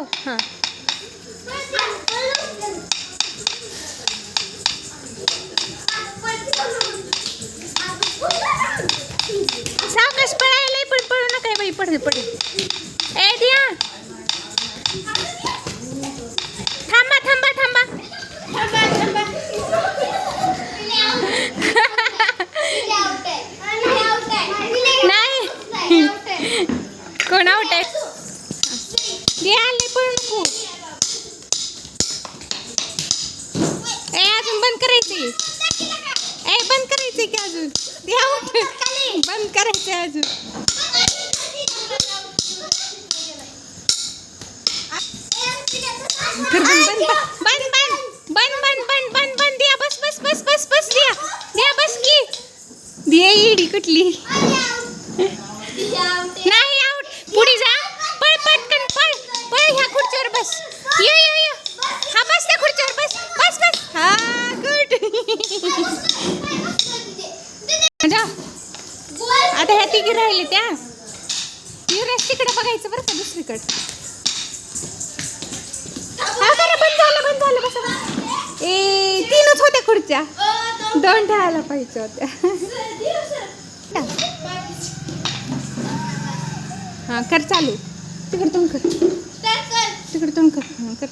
दाखव हां. सावकाश पळायला पण पळू नका बाई पडेल पडेल ए दिया. थांबा थांबा थांबा. नाही. कोण आउट आहे? दिया आले पळू नको. ए अजून बंद करायची. ए बंद करायची की अजून? दिया बंद करायचे अजून. बंद बंद बंद बंद बंद बंद बंद बंद दिया बस बस बस बस बस दिया दिया बस की. दिया इडी कुठली. नाही ये ये ये। हा बस त्या खुर्चीवर बस बस बस। हा गुड। जा आता ह्या तिघी राहिली त्या। युवराज तिकडे बघायचं बरं का दुसरीकडे. हा बरं बंद झालं बंद झालं बस ए तीनच होत्या खुर्च्या. दोन ठेवायला पाहिजे होत्या. हा कर चालू. तिकडे कर. तिकडे कर हा कर.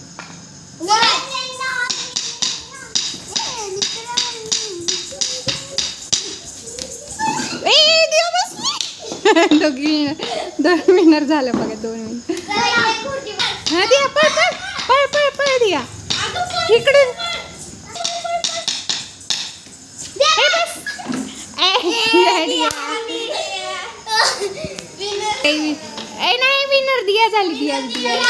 दोघी दोन मिनिट झालं बघा दोन मिनिट हा दिया पळ पळ पळ पळ पळ दिया. इकडून ए, बस. એના એ વિનર દિયા ચાલી દિયા દિયા